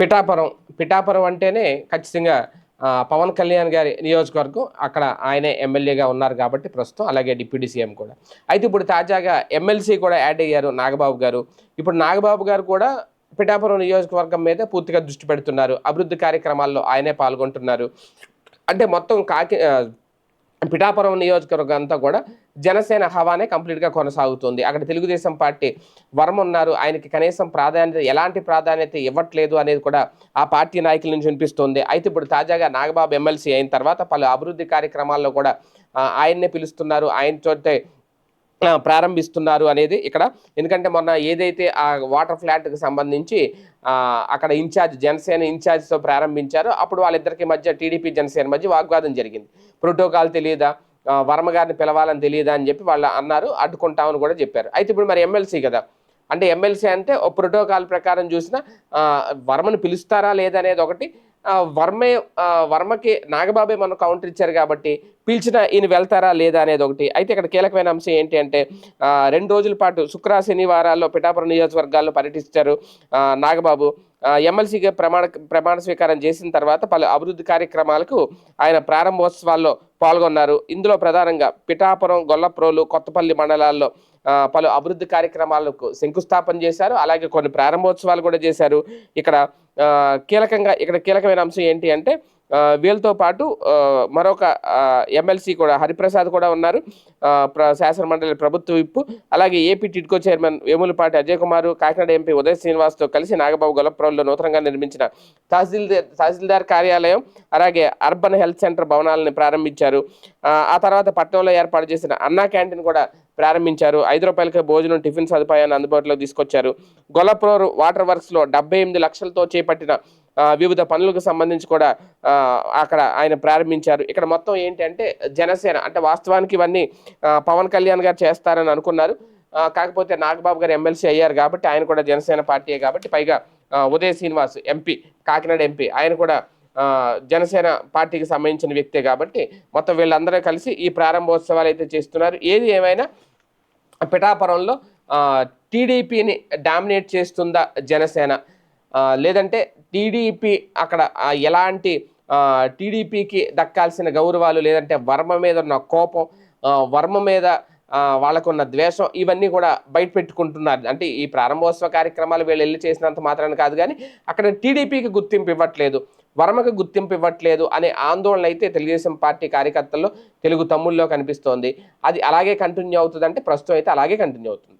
పిఠాపురం. పిఠాపురం అంటేనే ఖచ్చితంగా పవన్ కళ్యాణ్ గారి నియోజకవర్గం. అక్కడ ఆయనే ఎమ్మెల్యేగా ఉన్నారు కాబట్టి ప్రస్తుతం అలాగే డిప్యూటీ సీఎం కూడా. అయితే ఇప్పుడు తాజాగా ఎమ్మెల్సీ కూడా యాడ్ అయ్యారు నాగబాబు గారు. ఇప్పుడు నాగబాబు గారు కూడా పిఠాపురం నియోజకవర్గం మీద పూర్తిగా దృష్టి పెడుతున్నారు. అభివృద్ధి కార్యక్రమాల్లో ఆయనే పాల్గొంటున్నారు. అంటే మొత్తం కాకి పిఠాపురం నియోజకవర్గం అంతా కూడా జనసేన హవానే కంప్లీట్గా కొనసాగుతుంది. అక్కడ తెలుగుదేశం పార్టీ వరం ఉన్నారు. ఆయనకి కనీసం ప్రాధాన్యత ఎలాంటి ప్రాధాన్యత ఇవ్వట్లేదు అనేది కూడా ఆ పార్టీ నాయకుల నుంచి వినిపిస్తుంది. అయితే ఇప్పుడు తాజాగా నాగబాబు ఎమ్మెల్సీ అయిన తర్వాత పలు అభివృద్ధి కార్యక్రమాల్లో కూడా ఆయన్నే పిలుస్తున్నారు. ఆయన చోటే ప్రారంభిస్తున్నారు అనేది ఇక్కడ. ఎందుకంటే మొన్న ఏదైతే ఆ వాటర్ ఫ్లాట్కి సంబంధించి అక్కడ ఇన్ఛార్జ్ జనసేన ఇన్ఛార్జ్తో ప్రారంభించారో అప్పుడు వాళ్ళిద్దరికి మధ్య టీడీపీ జనసేన మధ్య వాగ్వాదం జరిగింది. ప్రోటోకాల్ తెలియదా వర్మ గారిని పిలవాలని తెలియదా అని చెప్పి వాళ్ళు అన్నారు అడ్డుకుంటామని కూడా చెప్పారు. అయితే ఇప్పుడు మరి ఎమ్మెల్సీ కదా? అంటే ఎమ్మెల్సీ అంటే ఓ ప్రోటోకాల్ ప్రకారం చూసినా వర్మను పిలుస్తారా లేదనేది ఒకటి. వర్మే వర్మకి నాగబాబే మనం కౌంటర్ ఇచ్చారు కాబట్టి పిలిచిన ఈయన వెళ్తారా లేదా అనేది ఒకటి. అయితే ఇక్కడ కీలకమైన అంశం ఏంటి అంటే రెండు రోజుల పాటు శుక్ర శనివారాల్లో పిఠాపురం నియోజకవర్గాల్లో పర్యటిస్తారు నాగబాబు. ఎమ్మెల్సీగా ప్రమాణ ప్రమాణ స్వీకారం చేసిన తర్వాత పలు అభివృద్ధి కార్యక్రమాలకు ఆయన ప్రారంభోత్సవాల్లో పాల్గొన్నారు. ఇందులో ప్రధానంగా పిఠాపురం గొల్లప్రోలు కొత్తపల్లి మండలాల్లో పలు అభివృద్ధి కార్యక్రమాలకు శంకుస్థాపన చేశారు. అలాగే కొన్ని ప్రారంభోత్సవాలు కూడా చేశారు. ఇక్కడ కీలకంగా ఇక్కడ కీలకమైన అంశం ఏంటి అంటే వీళ్ళతో పాటు మరొక ఎమ్మెల్సీ కూడా హరిప్రసాద్ కూడా ఉన్నారు. ప్ర- శాసనమండలి ప్రభుత్వ విప్పు అలాగే AP TIDCO chairman Vemulapati Ajay Kumar Kakinada MP Uday శ్రీనివాస్తో కలిసి నాగబాబు గొల్లప్రోల్లో నూతనంగా నిర్మించిన తహసీల్దార్ తహసీల్దార్ కార్యాలయం అలాగే అర్బన్ హెల్త్ సెంటర్ భవనాలను ప్రారంభించారు. ఆ, తర్వాత పట్టణంలో ఏర్పాటు చేసిన అన్నా క్యాంటీన్ కూడా ప్రారంభించారు. ఐదు రూపాయలకే భోజనం టిఫిన్ సదుపాయాన్ని అందుబాటులోకి తీసుకొచ్చారు. గొల్లప్రోరు వాటర్ వర్క్స్లో డెబ్బై ఎనిమిది లక్షలతో చేపట్టిన వివిధ పనులకు సంబంధించి కూడా అక్కడ ఆయన ప్రారంభించారు. ఇక్కడ మొత్తం ఏంటంటే జనసేన అంటే వాస్తవానికి ఇవన్నీ పవన్ కళ్యాణ్ గారు చేస్తారని అనుకున్నారు. కాకపోతే నాగబాబు గారు ఎమ్మెల్సీ అయ్యారు కాబట్టి ఆయన కూడా జనసేన పార్టీయే కాబట్టి పైగా ఉదయ్ శ్రీనివాస్ ఎంపీ కాకినాడ ఎంపీ ఆయన కూడా జనసేన పార్టీకి సంబంధించిన వ్యక్తే కాబట్టి మొత్తం వీళ్ళందరూ కలిసి ఈ ప్రారంభోత్సవాలు అయితే చేస్తున్నారు. ఏది ఏమైనా పిఠాపురంలో టీడీపీని డామినేట్ చేస్తుందా జనసేన? లేదంటే టీడీపీ అక్కడ ఎలాంటి టీడీపీకి దక్కాల్సిన గౌరవాలు లేదంటే వర్మ మీద ఉన్న కోపం వర్మ మీద వాళ్ళకున్న ద్వేషం ఇవన్నీ కూడా బయట పెట్టుకుంటున్నారు. అంటే ఈ ప్రారంభోత్సవ కార్యక్రమాలు వీళ్ళు వెళ్ళి చేసినంత మాత్రాన కాదు కానీ అక్కడ టీడీపీకి గుర్తింపు ఇవ్వట్లేదు వర్మకు గుర్తింపు ఇవ్వట్లేదు అనే ఆందోళన అయితే తెలుగుదేశం పార్టీ కార్యకర్తల్లో తెలుగు తమ్ముల్లో కనిపిస్తోంది. అది అలాగే కంటిన్యూ అవుతుందంటే ప్రస్తుతం అయితే అలాగే కంటిన్యూ అవుతుంది.